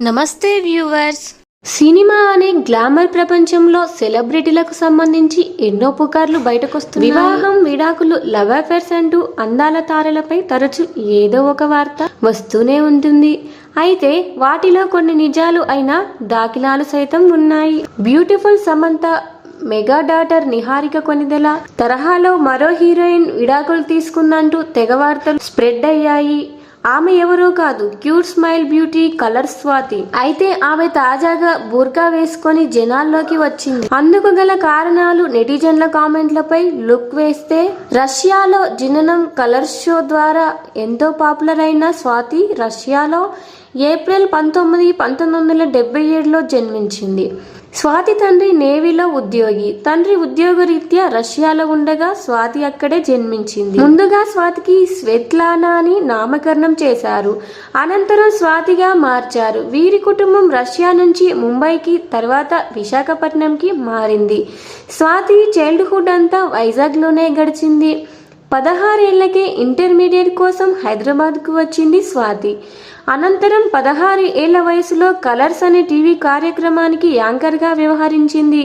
నమస్తే viewers. Cinema అనే glamour ప్రపంచంలో సెలబ్రిటీలకు సంబంధించి ఎన్నో పుకార్లు బయటకొస్తున్నాయి. వివాహం విడాకులు లవ్ అఫేర్స్ అంటూ అందాల తారలపై తరచు ఏదో ఒక వార్త వస్తూనే ఉంటుంది. అయితే వాటిలో కొన్ని నిజాలు అయినా దాఖలాలు సైతం ఉన్నాయి. Beautiful Samantha mega daughter Niharika Konidela తరహాలో మరో హీరోయిన్ విడాకులు తీసుకుందంటూ తెగ వార్తలు స్ప్రెడ్ అయ్యాయి. ఆమె ఎవరో కాదు cute smile beauty colour Swathi. అయితే ఆమె తాజాగా బుర్కా వేసుకొని జనాల్లోకి వచ్చింది. అందుకు గల కారణాలు నెటిజన్ల కామెంట్లపై లుక్ వేస్తే రష్యాలో జననం కలర్ షో ద్వారా ఎంతో పాపులర్ అయిన స్వాతి రష్యాలో ఏప్రిల్ పంతొమ్మిది పంతొమ్మిది వందల డెబ్బై ఏడులో జన్మించింది. స్వాతి తండ్రి నేవీలో ఉద్యోగి. తండ్రి ఉద్యోగరీత్యా రష్యాలో ఉండగా స్వాతి అక్కడే జన్మించింది. ముందుగా స్వాతికి స్వెత్లానా అని నామకరణం చేశారు. అనంతరం స్వాతిగా మార్చారు. వీరి కుటుంబం రష్యా నుంచి ముంబైకి తర్వాత విశాఖపట్నంకి మారింది. స్వాతి చైల్డ్హుడ్ అంతా వైజాగ్లోనే గడిచింది. పదహారేళ్ళకే ఇంటర్మీడియట్ కోసం హైదరాబాద్కు వచ్చింది స్వాతి. అనంతరం పదహారు ఏళ్ళ వయసులో కలర్స్ అనే టీవీ కార్యక్రమానికి యాంకర్గా వ్యవహరించింది.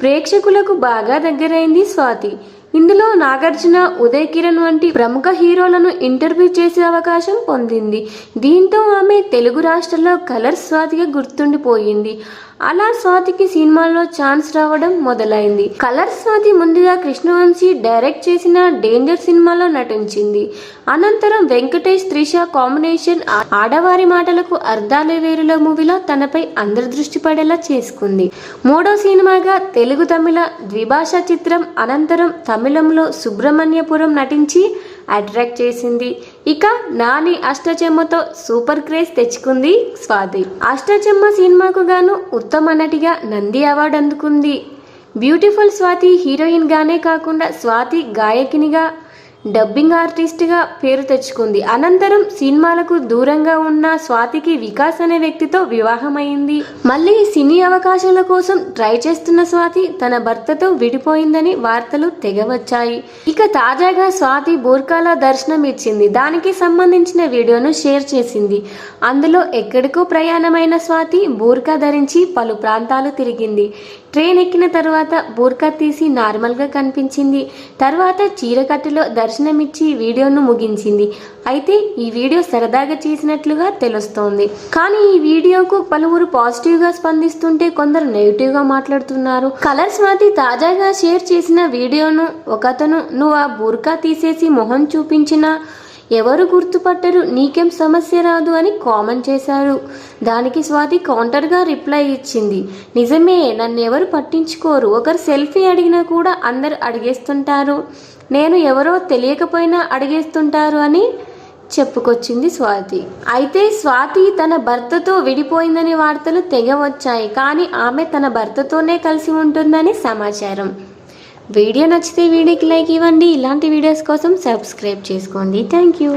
ప్రేక్షకులకు బాగా దగ్గరైంది స్వాతి. ఇందులో నాగార్జున ఉదయ్ కిరణ్ వంటి ప్రముఖ హీరోలను ఇంటర్వ్యూ చేసే అవకాశం పొందింది. దీంతో ఆమె తెలుగు రాష్ట్రాల్లో కలర్స్ స్వాతిగా గుర్తుండిపోయింది. అలా స్వాతికి సినిమాల్లో ఛాన్స్ రావడం మొదలైంది. కలర్ స్వాతి ముందుగా కృష్ణవంశీ డైరెక్ట్ చేసిన డేంజర్ సినిమాలో నటించింది. అనంతరం వెంకటేష్ త్రిష కాంబినేషన్ ఆడవారి మాటలకు అర్ధాలే వేరుల మూవీలో తనపై అందరి దృష్టి పడేలా చేసుకుంది. మూడో సినిమాగా తెలుగు తమిళ ద్విభాషా చిత్రం అనంతరం తమిళంలో సుబ్రహ్మణ్యపురం నటించి అట్రాక్ట్ చేసింది. ఇక నాని అష్టచెమ్మతో సూపర్ క్రేజ్ తెచ్చుకుంది స్వాతి. అష్టచెమ్మ సినిమాకు గాను ఉత్తమ నటిగా నంది అవార్డు అందుకుంది. బ్యూటిఫుల్ స్వాతి హీరోయిన్ గానే కాకుండా స్వాతి గాయకినిగా డబ్బింగ్ ఆర్టిస్ట్గా పేరు తెచ్చుకుంది. అనంతరం సినిమాలకు దూరంగా ఉన్న స్వాతికి వికాస్ అనే వ్యక్తితో వివాహమైంది. మళ్ళీ సినీ అవకాశాల కోసం ట్రై చేస్తున్న స్వాతి తన భర్తతో విడిపోయిందని వార్తలు తెగవచ్చాయి. ఇక తాజాగా స్వాతి బోర్కాల దర్శనం ఇచ్చింది. దానికి సంబంధించిన వీడియోను షేర్ చేసింది. అందులో ఎక్కడికో ప్రయాణమైన స్వాతి బూర్కా ధరించి పలు ప్రాంతాలు తిరిగింది. ట్రైన్ ఎక్కిన తర్వాత బూర్కా తీసి నార్మల్గా కనిపించింది. తర్వాత చీరకట్టులో దర్శనమిచ్చి వీడియోను ముగించింది. అయితే ఈ వీడియో సరదాగా చేసినట్లుగా తెలుస్తోంది. కానీ ఈ వీడియోకు పలువురు పాజిటివ్గా స్పందిస్తుంటే కొందరు నెగిటివ్గా మాట్లాడుతున్నారు. కలర్ స్వాతి తాజాగా షేర్ చేసిన వీడియోను ఒకతను నువ్వు ఆ బూర్కా తీసేసి మొహం చూపించినా ఎవరు గుర్తుపట్టరు నీకేం సమస్య రాదు అని కామెంట్ చేశారు. దానికి స్వాతి కౌంటర్గా రిప్లై ఇచ్చింది. నిజమే నన్ను ఎవరు పట్టించుకోరు. ఒకరు సెల్ఫీ అడిగినా కూడా అందరు అడిగేస్తుంటారు. నేను ఎవరో తెలియకపోయినా అడిగేస్తుంటారు అని చెప్పుకొచ్చింది స్వాతి. అయితే స్వాతి తన భర్తతో విడిపోయిందనే వార్తలు తెగ వచ్చాయి. కానీ ఆమె తన భర్తతోనే కలిసి ఉంటుందని సమాచారం. వీడియో నచ్చితే వీడియోకి లైక్ ఇవ్వండి. ఇలాంటి వీడియోస్ కోసం సబ్స్క్రైబ్ చేసుకోండి. Thank you.